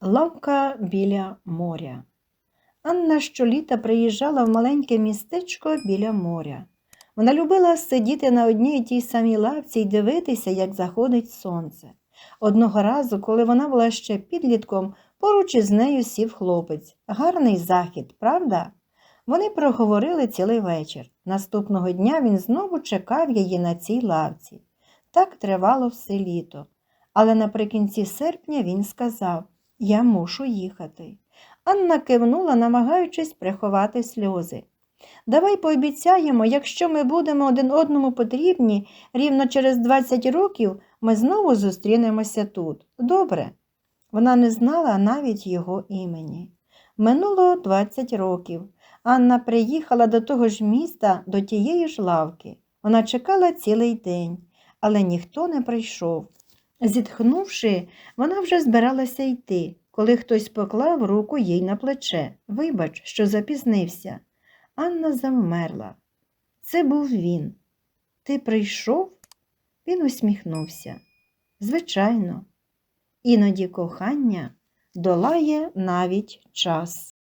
Лавка біля моря. Анна щоліта приїжджала в маленьке містечко біля моря. Вона любила сидіти на одній і тій самій лавці і дивитися, як заходить сонце. Одного разу, коли вона була ще підлітком, поруч із нею сів хлопець. Гарний захід, правда? Вони проговорили цілий вечір. Наступного дня він знову чекав її на цій лавці. Так тривало все літо. Але наприкінці серпня він сказав Я мушу їхати. Анна кивнула, намагаючись приховати сльози. Давай пообіцяємо, якщо ми будемо один одному потрібні, рівно через 20 років ми знову зустрінемося тут. Добре. Вона не знала навіть його імені. Минуло 20 років. Анна приїхала до того ж міста, до тієї ж лавки. Вона чекала цілий день, але ніхто не прийшов. Зітхнувши, вона вже збиралася йти, коли хтось поклав руку їй на плече. Вибач, що запізнився. Анна завмерла. Це був він. Ти прийшов? Він усміхнувся. Звичайно, іноді кохання долає навіть час.